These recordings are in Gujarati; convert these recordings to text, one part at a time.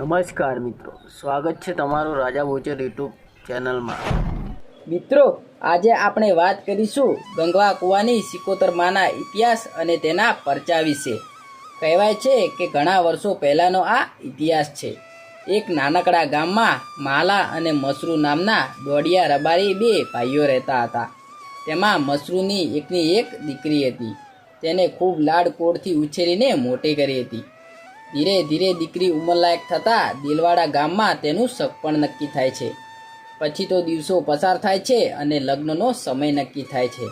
નમસ્કાર મિત્રો. સ્વાગત છે તમારું રાજા બોચર યુટ્યુબ ચેનલમાં. મિત્રો, આજે આપણે વાત કરીશું ગંગવા કુવાની સિકોતર માના ઇતિહાસ અને તેના પરચા વિશે. કહેવાય છે કે ઘણા વર્ષો પહેલાંનો આ ઇતિહાસ છે. એક નાનકડા ગામમાં માલા અને મસરૂ નામના દોડિયા રબારી બે ભાઈઓ રહેતા હતા. તેમાં મસરૂની એકની એક દીકરી હતી. તેને ખૂબ લાડકોડથી ઉછેરીને મોટી કરી હતી. ધીરે ધીરે દીકરી ઉંમરલાયક થતાં દિલવાડા ગામમાં તેનું સગપણ નક્કી થાય છે. પછી તો દિવસો પસાર થાય છે અને લગ્નનો સમય નક્કી થાય છે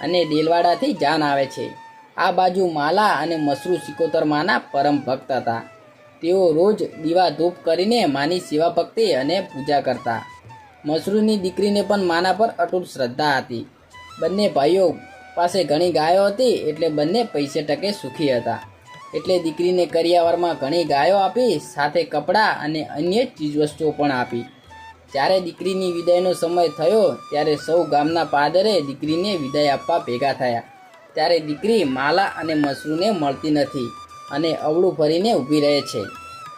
અને દેલવાડાથી જાન આવે છે. આ બાજુ માલા અને મસરૂ સિકોતર માના પરમ ભક્ત હતા. તેઓ રોજ દીવા ધૂપ કરીને માની સેવા ભક્તિ અને પૂજા કરતા. મસરૂની દીકરીને પણ માના પર અટૂટ શ્રદ્ધા હતી. બંને ભાઈઓ પાસે ઘણી ગાયો હતી એટલે બંને પૈસે ટકે સુખી હતા. એટલે દીકરીને કરિયાવરમાં ઘણી ગાયો આપી, સાથે કપડાં અને અન્ય ચીજવસ્તુઓ પણ આપી. જ્યારે દીકરીની વિદાયનો સમય થયો, ત્યારે સૌ ગામના પાદરે દીકરીને વિદાય આપવા ભેગા થયા. ત્યારે દીકરી માલા અને મસરૂને મળતી નથી અને અવળું ભરીને ઊભી રહે છે.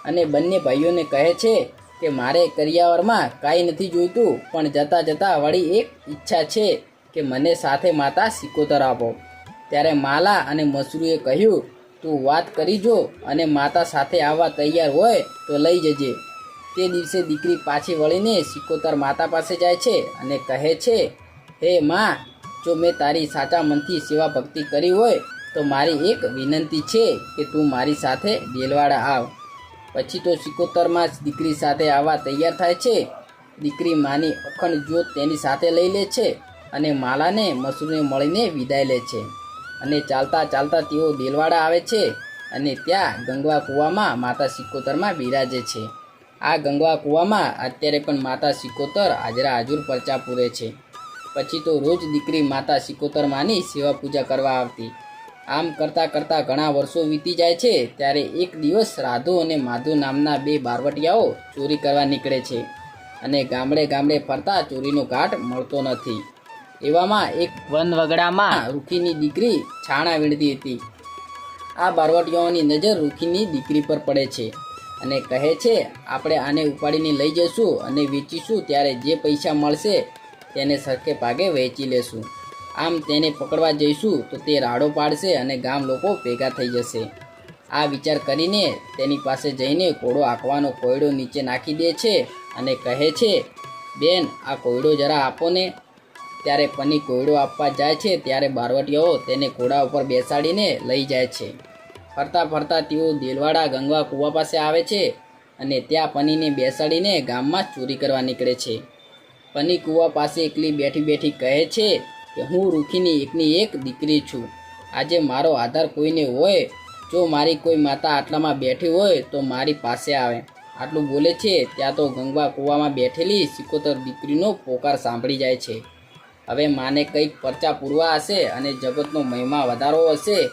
અને બંને ભાઈઓને કહે છે કે, મારે કરિયાવરમાં કાંઈ નથી જોઈતું, પણ જતાં જતાં વળી એક ઈચ્છા છે કે મને સાથે માતા સિકોતર આપો. ત્યારે માલા અને મસરૂએ કહ્યું તું વાત કરી જો અને માતા સાથે આવવા તૈયાર હોય તો લઈ જજે. તે દિવસે દીકરી પાછી વળીને સિકોતર માતા પાસે જાય છે અને કહે છે, હે માં, જો મેં તારી સાચા મનથી સેવા ભક્તિ કરી હોય તો મારી એક વિનંતી છે કે તું મારી સાથે દેલવાડા આવ. પછી તો સિકોતરમાં જ દીકરી સાથે આવવા તૈયાર થાય છે. દીકરી માની અખંડ જ્યોત તેની સાથે લઈ લે છે અને માલાને મસૂરને મળીને વિદાય લે છે. અને ચાલતા ચાલતા તેઓ દેલવાડા આવે છે અને ત્યાં ગંગવા કૂવામાં માતા સિકોતરમાં બિરાજે છે. આ ગંગવા કૂવામાં અત્યારે પણ માતા સિકોતર હાજરા હાજુર પરચા પૂરે છે. પછી તો રોજ દીકરી માતા સિકોતર માની સેવા પૂજા કરવા આવતી. આમ કરતાં કરતાં ઘણા વર્ષો વીતી જાય છે ત્યારે એક દિવસ રાધુ અને માધુ નામના બે બારવટિયાઓ ચોરી કરવા નીકળે છે અને ગામડે ગામડે ફરતા ચોરીનો ઘાટ મળતો નથી. એવામાં એક વન વગડામાં રૂખીની દીકરી છાણા વીણતી હતી. આ બારવટીયાઓની નજર રૂખીની દીકરી પર પડે છે અને કહે છે આપણે આને ઉપાડીને લઈ જઈશું અને વેચીશું ત્યારે જે પૈસા મળશે તેને સરખે ભાગે વહેંચી લેશું. આમ તેને પકડવા જઈશું તો તે રાડો પાડશે અને ગામ લોકો ભેગા થઈ જશે. આ વિચાર કરીને તેની પાસે જઈને કોળો આંકવાનો કોયડો નીચે નાખી દે છે અને કહે છે બેન આ કોયડો જરા આપો ને ત્યારે પની કોયડો આપવા જાય છે, ત્યારે બારવટીયાઓ તેને ઘોડા ઉપર બેસાડીને લઈ જાય છે. ફરતા ફરતા તેઓ દેલવાડા ગંગવા કૂવા પાસે આવે છે અને ત્યાં પનીને બેસાડીને ગામમાં ચોરી કરવા નીકળે છે. પની કૂવા પાસે એકલી બેઠી બેઠી કહે છે કે, હું રૂખીની એકની એક દીકરી છું. આજે મારો આધાર કોઈને હોય, જો મારી કોઈ માતા આટલામાં બેઠી હોય તો મારી પાસે આવે. આટલું બોલે છે, ત્યાં તો ગંગવા કૂવામાં બેઠેલી સિકોતર દીકરીનો પોકાર સાંભળી જાય છે. હવે માને કંઈક પરચા પૂરવા હશે અને જગતનો મહિમા વધારો હશે.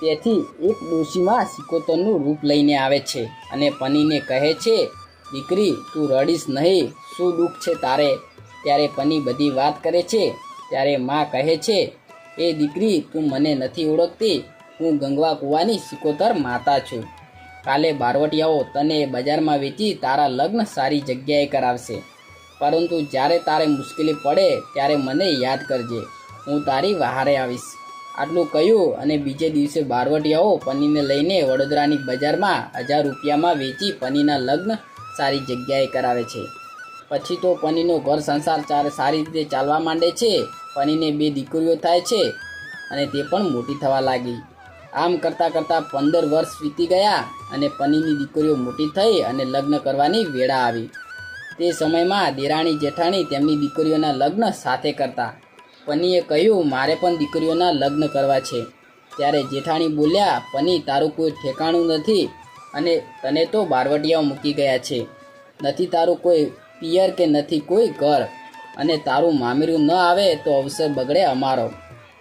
તેથી એક ડોશીમાં સિકોતરનું રૂપ લઈને આવે છે અને પનીને કહે છે, દીકરી, તું રડીશ નહીં, શું દુઃખ છે તારે? ત્યારે પની બધી વાત કરે છે. ત્યારે માં કહે છે, એ દીકરી, તું મને નથી ઓળખતી. હું ગંગવા કૂવાની સિકોતર માતા છું. કાલે બારવટિયાઓ તને બજારમાં વેચી તારા લગ્ન સારી જગ્યાએ કરાવશે. પરંતુ જ્યારે તારે મુશ્કેલી પડે ત્યારે મને યાદ કરજે. હું તારી વહારે આવીશ. આટલું કહ્યું અને બીજે દિવસે બારવટિયાઓ પનીને લઈને વડોદરાની બજારમાં હજાર રૂપિયામાં વેચી પનીના લગ્ન સારી જગ્યાએ કરાવે છે. પછી તો પનીનો ઘર સંસાર ચાર સારી રીતે ચાલવા માંડે છે. પનીને બે દીકરીઓ થાય છે અને તે પણ મોટી થવા લાગી. આમ કરતાં કરતાં પંદર વર્ષ વીતી ગયા અને પનીની દીકરીઓ મોટી થઈ અને લગ્ન કરવાની વેળા આવી. તે સમયમાં દેરાણી જેઠાણી તેમની દીકરીઓના લગ્ન સાથે કરતા. પનીએ કહ્યું, મારે પણ દીકરીઓના લગ્ન કરવા છે. ત્યારે જેઠાણી બોલ્યા પની તારું કોઈ ઠેકાણું નથી અને તને તો બારવટિયાઓ મૂકી ગયા છે. નથી તારું કોઈ પિયર કે નથી કોઈ ઘર અને તારું મામેરું ન આવે તો અવસર બગડે અમારો.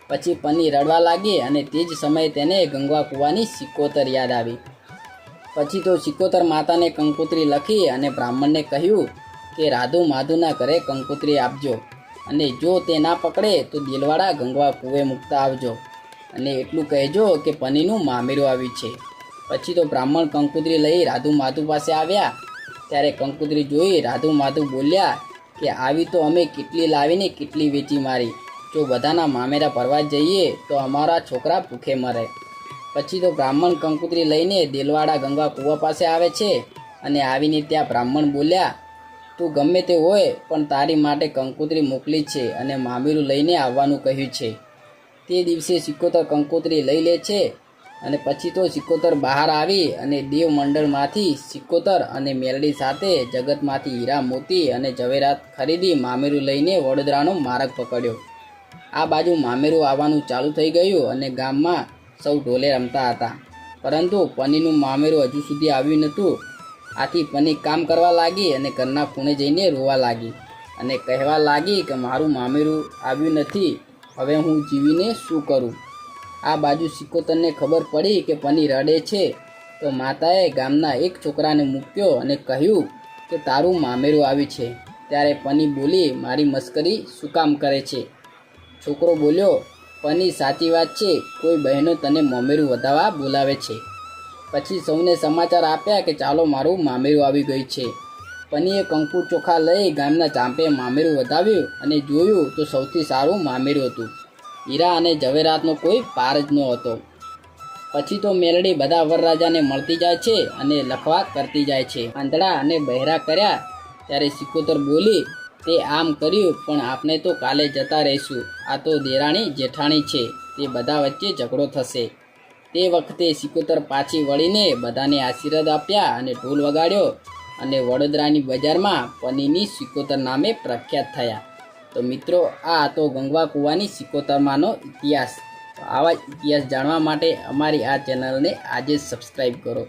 પછી પની રડવા લાગી અને તે જ સમયે તેને ગંગવા કૂવાની સિકોતર યાદ આવી. પછી તો સિકોતર માતાને કંકોત્રી લખી અને બ્રાહ્મણને કહ્યું કે રાધુ માધુના ઘરે કંકોત્રી આપજો. અને જો તે ના પકડે તો દિલવાળા ગંગવા કૂવે મૂકતા આવજો. અને એટલું કહેજો કે પનીનું મામેરું આવ્યું છે. પછી તો બ્રાહ્મણ કંકુતરી લઈ રાધુ માધુ પાસે આવ્યા. ત્યારે કંકુતરી જોઈ રાધુ માધુ બોલ્યા કે આવી તો અમે કેટલી લાવીને કેટલી વેચી મારી. જો બધાના મામેરા ભરવા જઈએ તો અમારા છોકરા ભૂખે મરે. પછી તો બ્રાહ્મણ કંકુતરી લઈને દેલવાડા ગંગા કૂવા પાસે આવે છે. અને આવીને ત્યાં બ્રાહ્મણ બોલ્યા તું ગમે તે હોય, પણ તારી માટે કંકોત્રી મોકલી છે અને મામીરું લઈને આવવાનું કહ્યું છે. તે દિવસે સિકોતર કંકોત્રી લઈ લે છે અને પછી તો સિકોતર બહાર આવી અને દેવ મંડળમાંથી સિકોતર અને મેલડી સાથે જગતમાંથી હીરા મોતી અને ઝવેરાત ખરીદી મામેરું લઈને વડોદરાનો માર્ગ પકડ્યો. આ બાજુ મામેરું આવવાનું ચાલુ થઈ ગયું અને ગામમાં સૌ ઢોલે રમતા હતા. પરંતુ પનીનું મામેરું હજુ સુધી આવ્યું નહોતું. આથી પની કામ કરવા લાગી અને ઘરના ખૂણે જઈને રોવા લાગી. અને કહેવા લાગી કે મારું મામેરું આવ્યું નથી, હવે હું જીવીને શું કરું? આ બાજુ સિકોતરને ખબર પડી કે પની રડે છે. તો માતાએ ગામના એક છોકરાને મૂક્યો અને કહ્યું કે તારું મામેરું આવ્યું છે. ત્યારે પની બોલી, મારી મસ્કરી શું કામ કરે છે? છોકરો બોલ્યો પની સાચી વાત છે. કોઈ બહેનો તને મામેરું વધાવવા બોલાવે છે. પછી સૌને સમાચાર આપ્યા કે ચાલો મારું મામેરું આવી ગયું છે. પનીએ કંકુ ચોખા લઈ ગામના ચાંપે મામેરું વધાવ્યું અને જોયું તો સૌથી સારું મામેરું હતું. હીરા અને ઝવેરાતનો કોઈ પાર જ ન હતો. પછી તો મેલડી બધા વરરાજાને મળતી જાય છે અને લખવા કરતી જાય છે. આંધળા અને બહેરા કર્યા ત્યારે સિકોતર બોલી, તે આમ કર્યું, પણ આપણે તો કાલે જતા રહીશું. આ તો દેરાણી જેઠાણી છે. તે બધા વચ્ચે ઝઘડો થશે. તે વખતે સિકોતર પાછી વળીને બધાને આશીર્વાદ આપ્યા અને ઢોલ વગાડ્યો અને વડોદરાની બજારમાં પનીની સિકોતર નામે પ્રખ્યાત થયા. તો મિત્રો, આ હતો ગંગવા કૂવાની સિકોતરમાંનો ઇતિહાસ. આવા ઇતિહાસ જાણવા માટે અમારી આ ચેનલને આજે સબસ્ક્રાઈબ કરો.